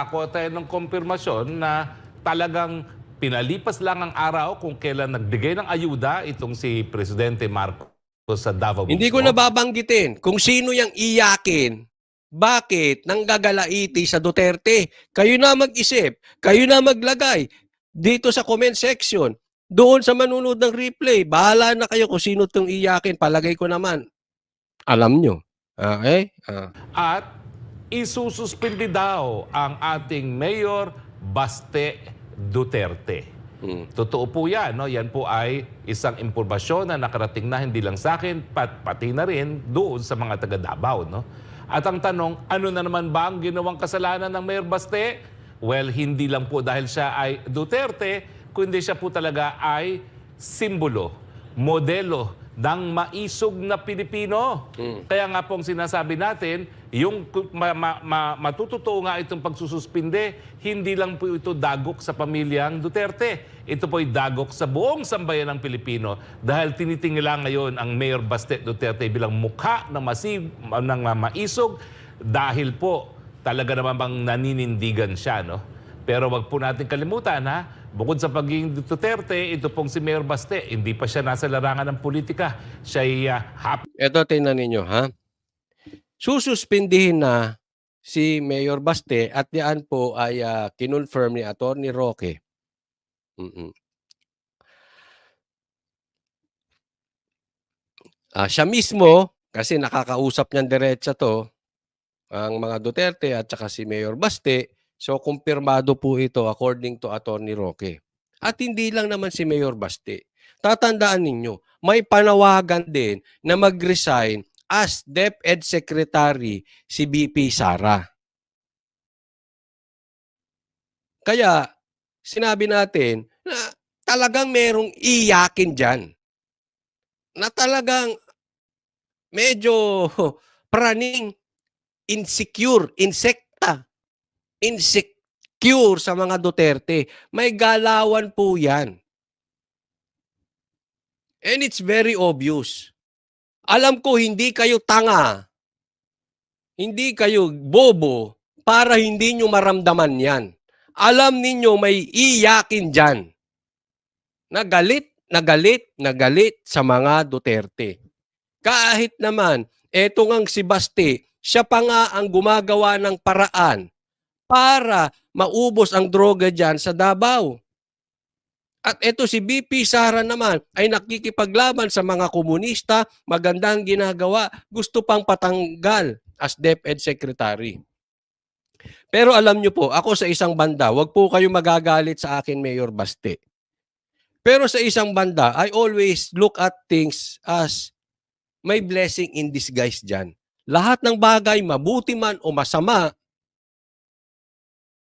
Ako tayo ng kumpirmasyon na talagang pinalipas lang ang araw kung kailan nagbigay ng ayuda itong si Presidente Marcos sa Davao Hindi ko nababanggitin kung sino yung iyakin. Bakit nang gagalaiti sa Duterte? Kayo na mag-isip, kayo na maglagay dito sa comment section. Doon sa manunod ng replay, bahala na kayo kung sino itong iyakin. Palagay ko naman, alam nyo. Okay? Ah. At isususpindi daw ang ating Mayor Baste Duterte. Hmm. Totoo po yan. No? Yan po ay isang impormasyon na nakarating na hindi lang sa akin, pat, pati na rin doon sa mga taga Davao. No? At ang tanong, ano na naman ba ang ginawang kasalanan ng Mayor Baste? Well, hindi lang po dahil siya ay Duterte, kundi siya po talaga ay simbolo, modelo ng maisog na Pilipino. Kaya nga pong sinasabi natin, yung ma- ma- ma- matutotoo nga itong pagsususpinde, hindi lang po ito dagok sa pamilyang Duterte. Ito po ay dagok sa buong sambayan ng Pilipino dahil tinitingala ngayon ang Mayor Bastet Duterte bilang mukha ng, masib, ng maisog dahil po talaga naman bang naninindigan siya. No? Pero wag po natin kalimutan ha, bukod sa pagiging Duterte, ito pong si Mayor Baste, hindi pa siya nasa larangan ng politika. Siya ay uh, happy Ito, tingnan ninyo, ha? Sususpindihin na si Mayor Baste at yan po ay ah, kinonfirm ni Attorney Roque. Mm-mm. Ah, siya mismo, kasi nakakausap niyan diretsa to, ang mga Duterte at saka si Mayor Baste, so kumpirmado po ito according to Attorney Roque. At hindi lang naman si Mayor Baste. Tatandaan ninyo, may panawagan din na mag-resign as DepEd Secretary si BP Sara. Kaya sinabi natin na talagang merong iyakin dyan. Na talagang medyo praning insecure, insekta, insecure sa mga Duterte. May galawan po yan. And it's very obvious. Alam ko hindi kayo tanga. Hindi kayo bobo para hindi nyo maramdaman yan. Alam ninyo may iyakin dyan. Nagalit, nagalit, nagalit sa mga Duterte. Kahit naman, eto ngang si Baste, siya pa nga ang gumagawa ng paraan para maubos ang droga dyan sa Davao. At ito si BP Sara naman ay nakikipaglaban sa mga komunista, magandang ginagawa, gusto pang patanggal as DepEd Secretary. Pero alam nyo po, ako sa isang banda, wag po kayo magagalit sa akin, Mayor Baste. Pero sa isang banda, I always look at things as may blessing in disguise dyan. Lahat ng bagay, mabuti man o masama,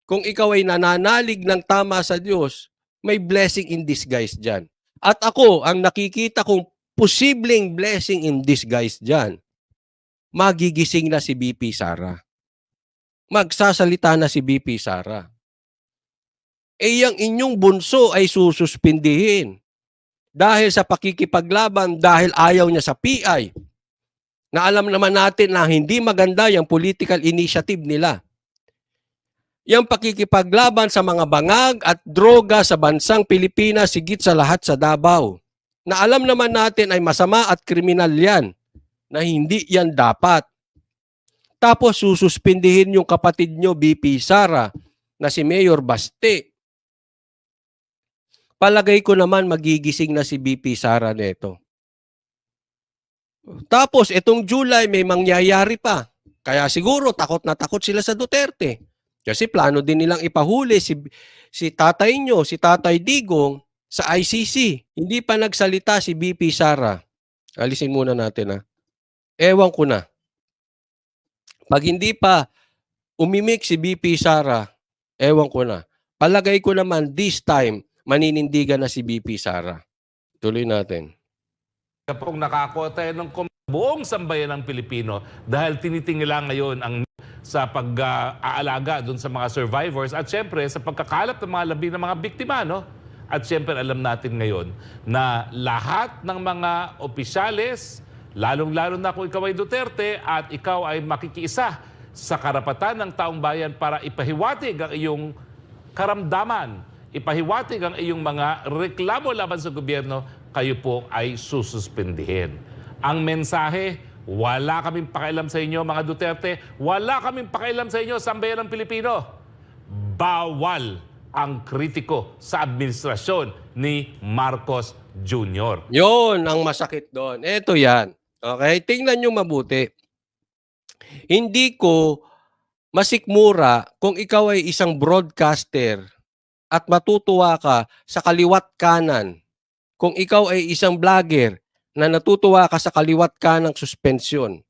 kung ikaw ay nananalig ng tama sa Diyos, may blessing in disguise dyan. At ako, ang nakikita kong posibleng blessing in disguise dyan, magigising na si BP Sara. Magsasalita na si BP Sara. Eh, yung inyong bunso ay sususpindihin. Dahil sa pakikipaglaban, dahil ayaw niya sa PI. Na alam naman natin na hindi maganda yung political initiative nila yung pakikipaglaban sa mga bangag at droga sa bansang Pilipinas sigit sa lahat sa Davao. Na alam naman natin ay masama at kriminal yan, na hindi yan dapat. Tapos sususpindihin yung kapatid nyo, BP Sara, na si Mayor Baste. Palagay ko naman magigising na si BP Sara neto. Tapos itong July may mangyayari pa. Kaya siguro takot na takot sila sa Duterte. Kasi plano din nilang ipahuli si, si tatay nyo, si tatay Digong sa ICC. Hindi pa nagsalita si BP Sara. Alisin muna natin ha. Ewan ko na. Pag hindi pa umimik si BP Sara, ewan ko na. Palagay ko naman this time, maninindigan na si BP Sara. Tuloy natin. Nakakuha tayo ng buong sambayan ng Pilipino dahil tinitingala ngayon ang sa pag-aalaga doon sa mga survivors at syempre sa pagkakalap ng mga labi ng mga biktima. No? At syempre alam natin ngayon na lahat ng mga opisyales, lalong-lalo na kung ikaw ay Duterte at ikaw ay makikiisa sa karapatan ng taong bayan para ipahiwatig ang iyong karamdaman, ipahiwatig ang iyong mga reklamo laban sa gobyerno, kayo po ay sususpindihin. Ang mensahe, wala kaming pakialam sa inyo mga Duterte, wala kaming pakialam sa inyo sambayan ng Pilipino. Bawal ang kritiko sa administrasyon ni Marcos Jr. Yon ang masakit doon. Ito yan. Okay? Tingnan nyo mabuti. Hindi ko masikmura kung ikaw ay isang broadcaster at matutuwa ka sa kaliwat kanan. Kung ikaw ay isang vlogger na natutuwa ka sa kaliwat kanang suspensyon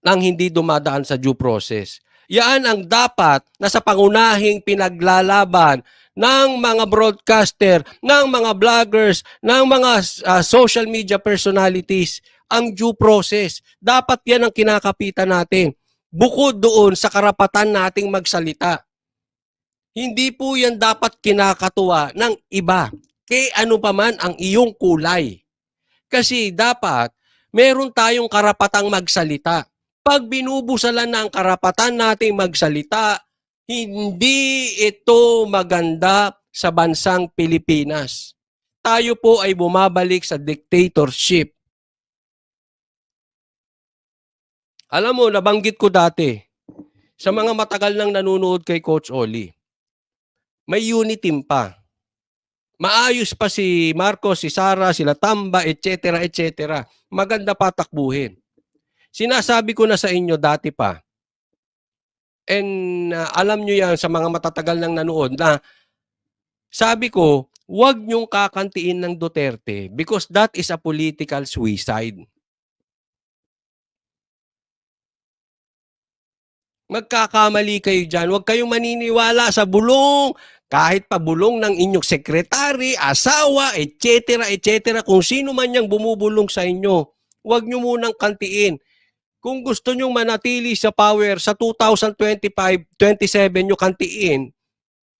nang hindi dumadaan sa due process. Yan ang dapat na sa pangunahing pinaglalaban ng mga broadcaster, ng mga vloggers, ng mga uh, social media personalities, ang due process. Dapat yan ang kinakapitan natin. Bukod doon sa karapatan nating magsalita. Hindi po yan dapat kinakatuwa ng iba. Kay ano pa man ang iyong kulay. Kasi dapat meron tayong karapatang magsalita. Pag binubusalan na ang karapatan nating magsalita, hindi ito maganda sa bansang Pilipinas. Tayo po ay bumabalik sa dictatorship. Alam mo, nabanggit ko dati, sa mga matagal nang nanonood kay Coach Oli, may unit team pa. Maayos pa si Marcos, si Sara, sila Tamba, etc. etc. Maganda pa takbuhin. Sinasabi ko na sa inyo dati pa, and uh, alam nyo yan sa mga matatagal nang nanood na sabi ko, huwag nyong kakantiin ng Duterte because that is a political suicide. Magkakamali kayo dyan. Huwag kayong maniniwala sa bulong. Kahit pa bulong ng inyong sekretary, asawa, etc. etc. Kung sino man yung bumubulong sa inyo, huwag nyo munang kantiin. Kung gusto nyo manatili sa power sa 2025-27 nyo kantiin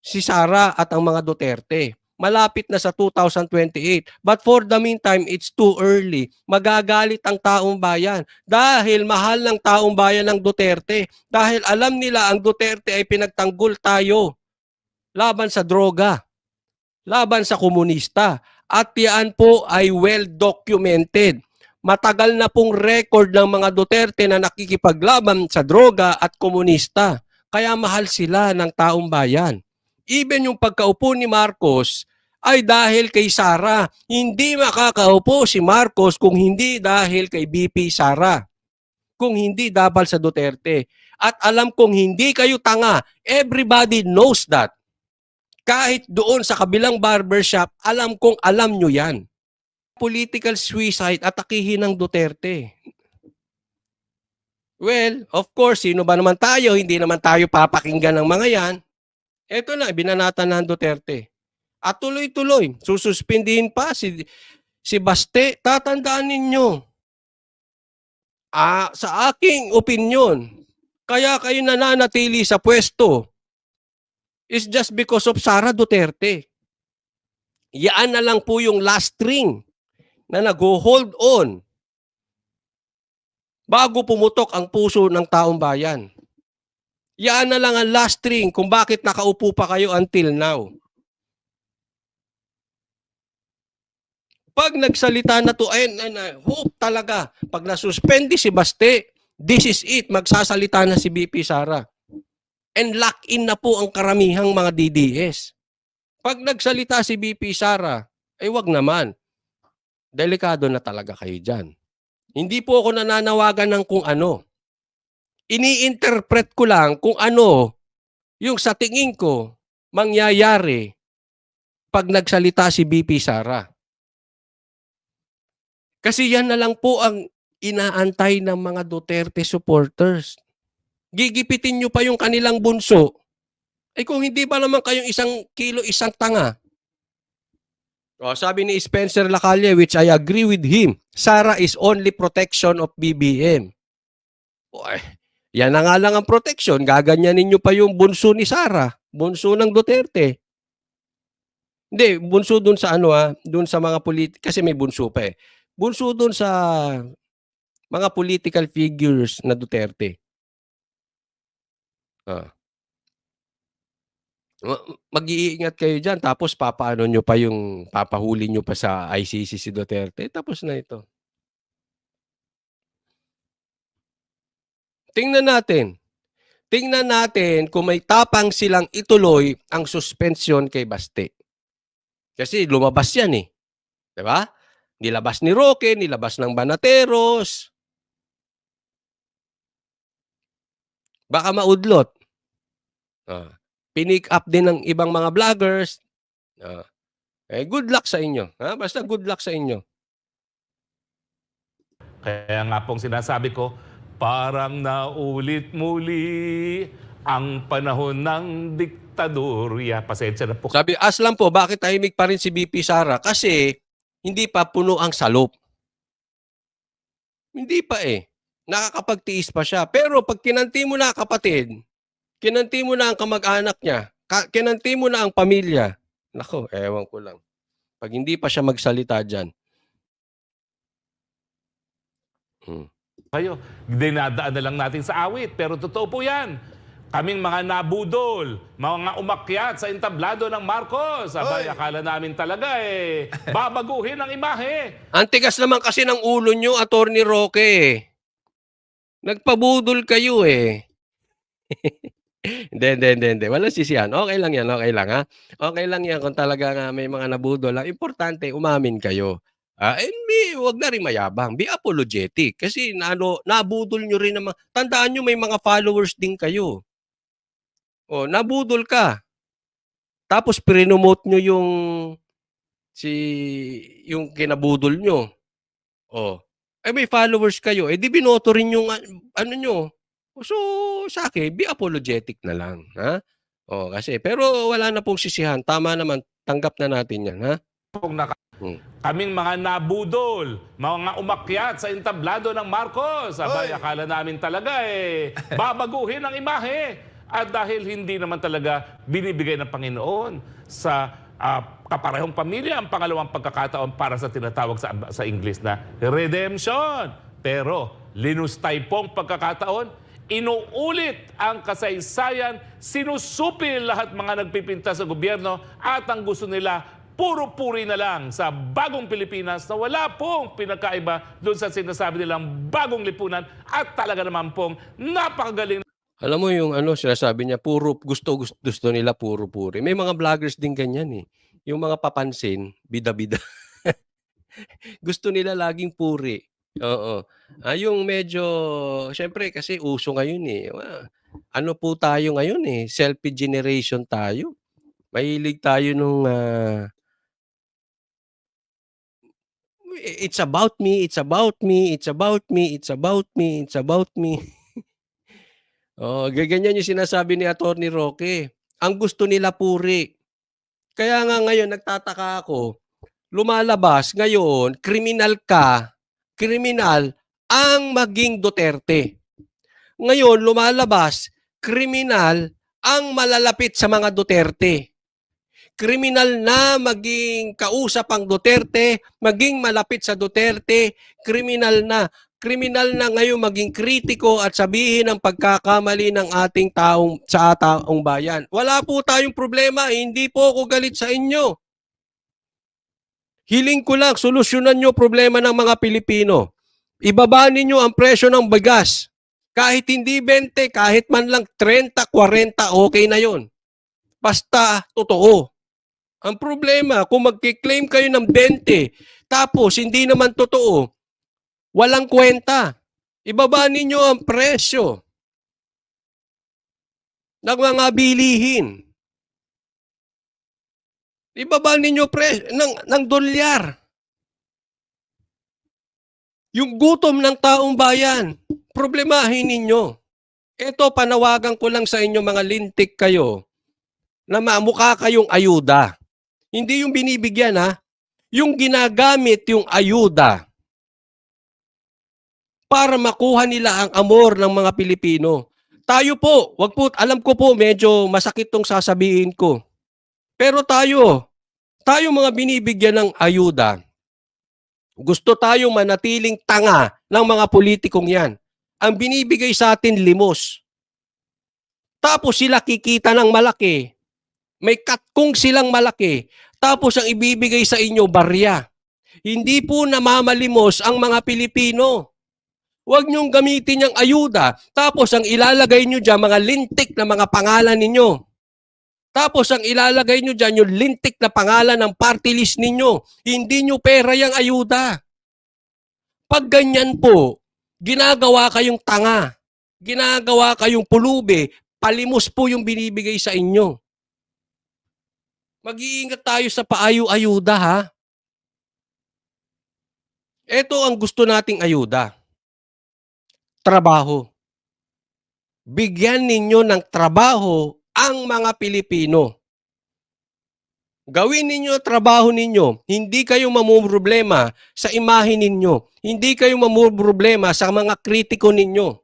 si Sara at ang mga Duterte. Malapit na sa 2028. But for the meantime, it's too early. Magagalit ang taong bayan dahil mahal ng taong bayan ng Duterte. Dahil alam nila ang Duterte ay pinagtanggol tayo laban sa droga, laban sa komunista. At yan po ay well documented. Matagal na pong record ng mga Duterte na nakikipaglaban sa droga at komunista. Kaya mahal sila ng taong bayan. Even yung pagkaupo ni Marcos ay dahil kay Sara. Hindi makakaupo si Marcos kung hindi dahil kay BP Sara. Kung hindi dahil sa Duterte. At alam kong hindi kayo tanga. Everybody knows that. Kahit doon sa kabilang barbershop, alam kong alam nyo yan. Political suicide at akihin ng Duterte. Well, of course, sino ba naman tayo? Hindi naman tayo papakinggan ng mga yan. Ito na, binanatan ng Duterte. At tuloy-tuloy, sususpindihin pa si, si Baste. Tatandaan ninyo, ah, sa aking opinion, kaya kayo nananatili sa pwesto is just because of Sara Duterte. Yaan na lang po yung last string na nag-hold on bago pumutok ang puso ng taong bayan. Yan na lang ang last string kung bakit nakaupo pa kayo until now. Pag nagsalita na to, ayun, ayun, ayun, hope talaga. Pag nasuspende si Baste, this is it, magsasalita na si BP Sara. And lock in na po ang karamihang mga DDS. Pag nagsalita si BP Sara, ay wag naman. Delikado na talaga kayo dyan. Hindi po ako nananawagan ng kung ano ini-interpret ko lang kung ano yung sa tingin ko mangyayari pag nagsalita si BP Sara. Kasi yan na lang po ang inaantay ng mga Duterte supporters. Gigipitin nyo pa yung kanilang bunso. Eh kung hindi pa naman kayong isang kilo, isang tanga. O, sabi ni Spencer Lacalle, which I agree with him, Sara is only protection of BBM. Oy, yan na nga lang ang protection. Gaganyanin nyo pa yung bunso ni Sara. Bunso ng Duterte. Hindi, bunso dun sa ano ha, dun sa mga polit kasi may bunso pa eh. Bunso dun sa mga political figures na Duterte. Ah. Ma- Mag-iingat kayo diyan tapos papaano nyo pa yung papahuli nyo pa sa ICC si Duterte. Tapos na ito. Tingnan natin. Tingnan natin kung may tapang silang ituloy ang suspension kay Baste. Kasi lumabas yan eh. 'Di ba? Nilabas ni Roque, nilabas ng Banateros. Baka maudlot. Ah, pinick up din ng ibang mga vloggers. Ah, eh good luck sa inyo. Ha? Basta good luck sa inyo. Kaya nga pong sinasabi ko, parang naulit muli ang panahon ng diktadorya. Pasensya na po. Sabi, Aslan po, bakit tahimik pa rin si BP Sara? Kasi hindi pa puno ang salop. Hindi pa eh. Nakakapagtiis pa siya. Pero pag kinanti mo na kapatid, kinanti mo na ang kamag-anak niya, kinanti mo na ang pamilya, nako, ewan ko lang. Pag hindi pa siya magsalita dyan, hmm. kayo. Dinadaan na lang natin sa awit. Pero totoo po yan. Kaming mga nabudol, mga umakyat sa entablado ng Marcos. Abay, akala namin talaga eh, babaguhin ang imahe. Ang tigas naman kasi ng ulo nyo, Attorney Roque. Nagpabudol kayo eh. Hindi, hindi, hindi, hindi. Walang sisihan. Okay lang yan, okay lang ha. Okay lang yan kung talaga nga may mga nabudol. Ang importante, umamin kayo. Ah, and be, wag na rin mayabang. Be apologetic. Kasi nano, nabudol nyo rin naman. Tandaan nyo, may mga followers din kayo. O, nabudol ka. Tapos, prinomote nyo yung si yung kinabudol nyo. Oh. Eh may followers kayo. Eh di binoto rin yung ah, ano nyo. So sa akin, be apologetic na lang, ha? Oh, kasi pero wala na pong sisihan. Tama naman, tanggap na natin 'yan, ha? Kung naka- Hmm. Kaming mga nabudol, mga umakyat sa entablado ng Marcos. Abay, Oy! akala namin talaga eh, babaguhin ang imahe. At dahil hindi naman talaga binibigay ng Panginoon sa ah, kaparehong pamilya ang pangalawang pagkakataon para sa tinatawag sa, sa English na redemption. Pero linustay pong pagkakataon, inuulit ang kasaysayan, sinusupil lahat mga nagpipinta sa gobyerno at ang gusto nila puro puri na lang sa bagong Pilipinas na wala pong pinakaiba doon sa sinasabi nilang bagong lipunan at talaga naman pong napakagaling Alam mo yung ano, sinasabi niya, puro gusto gusto, gusto nila puro puri. May mga vloggers din ganyan eh. Yung mga papansin, bida-bida. gusto nila laging puri. Oo. Ah, yung medyo, syempre kasi uso ngayon eh. Ano po tayo ngayon eh, selfie generation tayo. Mahilig tayo nung ah, it's about me, it's about me, it's about me, it's about me, it's about me. Oh, gaganyan yung sinasabi ni Attorney Roque. Ang gusto nila puri. Kaya nga ngayon nagtataka ako, lumalabas ngayon, kriminal ka, kriminal ang maging Duterte. Ngayon lumalabas, kriminal ang malalapit sa mga Duterte. Kriminal na maging kausap ang Duterte, maging malapit sa Duterte, kriminal na kriminal na ngayon maging kritiko at sabihin ang pagkakamali ng ating taong sa taong bayan. Wala po tayong problema, hindi po ako galit sa inyo. Hiling ko lang, solusyonan nyo problema ng mga Pilipino. Ibaba ninyo ang presyo ng bigas. Kahit hindi 20, kahit man lang 30, 40, okay na yon. Basta totoo. Ang problema, kung magkiklaim kayo ng 20, tapos hindi naman totoo, Walang kwenta. Ibaba ninyo ang presyo ng mga bilihin. Ibaba ninyo presyo ng, ng dolyar. Yung gutom ng taong bayan, problemahin ninyo. Ito, panawagan ko lang sa inyo mga lintik kayo na mamukha kayong ayuda. Hindi yung binibigyan ha, yung ginagamit yung ayuda para makuha nila ang amor ng mga Pilipino. Tayo po, wag po, alam ko po medyo masakit tong sasabihin ko. Pero tayo, tayo mga binibigyan ng ayuda, Gusto tayong manatiling tanga ng mga politikong yan. Ang binibigay sa atin limos. Tapos sila kikita ng malaki. May katkong silang malaki. Tapos ang ibibigay sa inyo, barya. Hindi po namamalimos ang mga Pilipino. Huwag niyong gamitin yung ayuda. Tapos ang ilalagay niyo dyan, mga lintik na mga pangalan ninyo. Tapos ang ilalagay nyo dyan, yung lintik na pangalan ng party list ninyo. Hindi nyo pera yung ayuda. Pag ganyan po, ginagawa kayong tanga. Ginagawa kayong pulubi. Palimos po yung binibigay sa inyo. Mag-iingat tayo sa paayu-ayuda ha. Ito ang gusto nating ayuda. Trabaho. Bigyan ninyo ng trabaho ang mga Pilipino. Gawin ninyo trabaho ninyo. Hindi kayo mamumroblema sa imahe ninyo. Hindi kayo mamumroblema sa mga kritiko ninyo.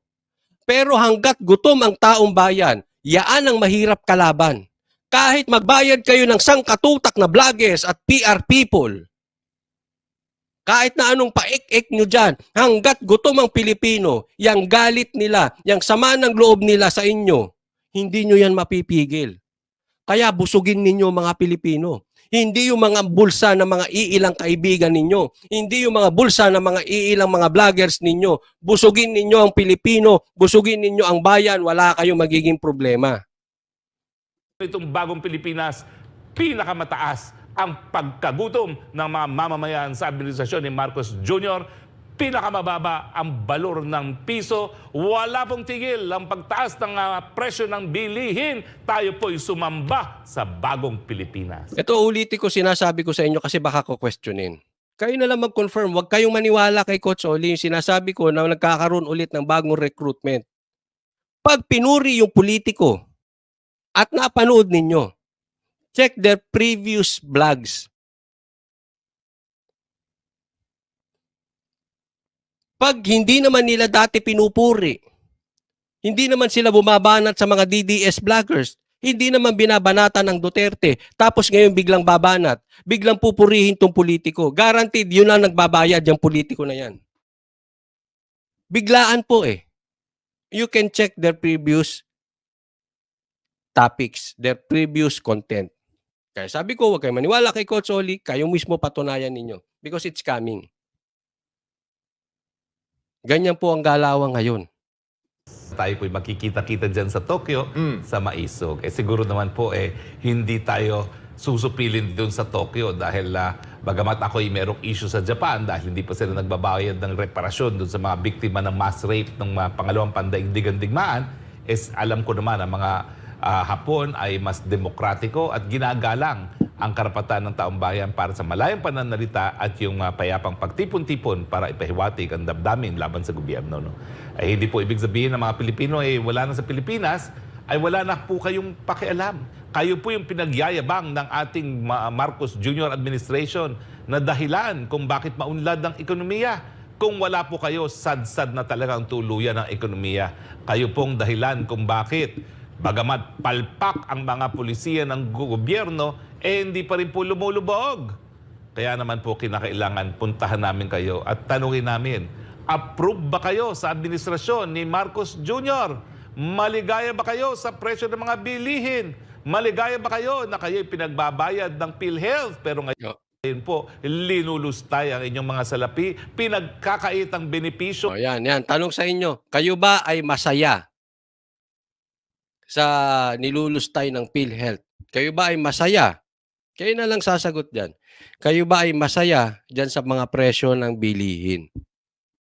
Pero hanggat gutom ang taong bayan, yaan ang mahirap kalaban. Kahit magbayad kayo ng sangkatutak na vloggers at PR people, kahit na anong paik-ik nyo dyan, hanggat gutom ang Pilipino, yang galit nila, yang sama ng loob nila sa inyo, hindi nyo yan mapipigil. Kaya busugin ninyo mga Pilipino. Hindi yung mga bulsa ng mga iilang kaibigan ninyo. Hindi yung mga bulsa ng mga iilang mga vloggers ninyo. Busugin ninyo ang Pilipino. Busugin ninyo ang bayan. Wala kayong magiging problema. Itong bagong Pilipinas, pinakamataas ang pagkagutom ng mga mamamayan sa administrasyon ni Marcos Jr. Pinakamababa ang balor ng piso. Wala pong tigil ang pagtaas ng ah, presyo ng bilihin. Tayo po'y sumamba sa bagong Pilipinas. Ito ulitin ko sinasabi ko sa inyo kasi baka ko questionin. Kayo na lang mag-confirm. Huwag kayong maniwala kay Coach Oli. Yung sinasabi ko na nagkakaroon ulit ng bagong recruitment. Pag pinuri yung politiko at napanood ninyo, check their previous vlogs. Pag hindi naman nila dati pinupuri, hindi naman sila bumabanat sa mga DDS vloggers, hindi naman binabanatan ng Duterte, tapos ngayon biglang babanat, biglang pupurihin tong politiko. Guaranteed, yun ang nagbabayad yung politiko na yan. Biglaan po eh. You can check their previous topics, their previous content. Kaya sabi ko, huwag kayo maniwala kay Coach Oli, kayo mismo patunayan ninyo because it's coming. Ganyan po ang galawan ngayon. Tayo po'y makikita-kita dyan sa Tokyo, sa Maisog. Eh siguro naman po eh, hindi tayo susupilin doon sa Tokyo dahil ah, bagamat ako'y merong issue sa Japan dahil hindi pa sila nagbabayad ng reparasyon doon sa mga biktima ng mass rape ng mga pangalawang pandaigdigan digmaan, is alam ko naman ang mga ah, Hapon ay mas demokratiko at ginagalang ang karapatan ng taong bayan para sa malayang pananalita at yung ah, payapang pagtipon-tipon para ipahiwatig ang damdamin laban sa gobyerno. No? Ay hindi po ibig sabihin ng mga Pilipino ay wala na sa Pilipinas, ay wala na po kayong pakialam. Kayo po yung pinagyayabang ng ating Ma- Marcos Jr. administration na dahilan kung bakit maunlad ang ekonomiya. Kung wala po kayo, sad-sad na talaga ang tuluyan ng ekonomiya. Kayo pong dahilan kung bakit Bagamat palpak ang mga pulisiya ng gobyerno, eh hindi pa rin po lumulubog. Kaya naman po kinakailangan puntahan namin kayo at tanungin namin, approve ba kayo sa administrasyon ni Marcos Jr.? Maligaya ba kayo sa presyo ng mga bilihin? Maligaya ba kayo na kayo'y pinagbabayad ng PhilHealth pero ngayon Yo. Ngayon po, linulustay ang inyong mga salapi, pinagkakait ang benepisyo O yan, yan. Tanong sa inyo, kayo ba ay masaya sa nilulustay ng PhilHealth? Kayo ba ay masaya? Kayo na lang sasagot dyan. Kayo ba ay masaya dyan sa mga presyo ng bilihin?